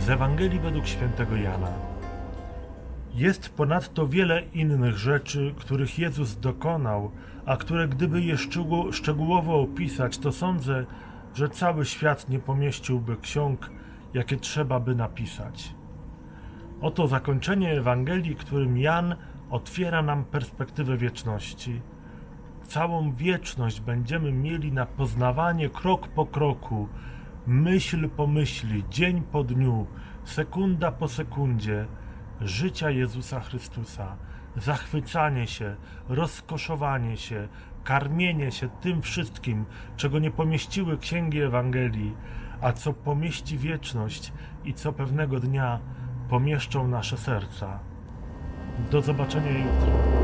Z Ewangelii według świętego Jana. Jest ponadto wiele innych rzeczy, których Jezus dokonał, a które gdyby je szczegół- szczegółowo opisać, to sądzę, że cały świat nie pomieściłby ksiąg, jakie trzeba by napisać. Oto zakończenie Ewangelii, którym Jan otwiera nam perspektywę wieczności. Całą wieczność będziemy mieli na poznawanie krok po kroku, myśl po myśli, dzień po dniu, sekunda po sekundzie życia Jezusa Chrystusa. Zachwycanie się, rozkoszowanie się, karmienie się tym wszystkim, czego nie pomieściły księgi Ewangelii, a co pomieści wieczność i co pewnego dnia pomieszczą nasze serca. Do zobaczenia jutro.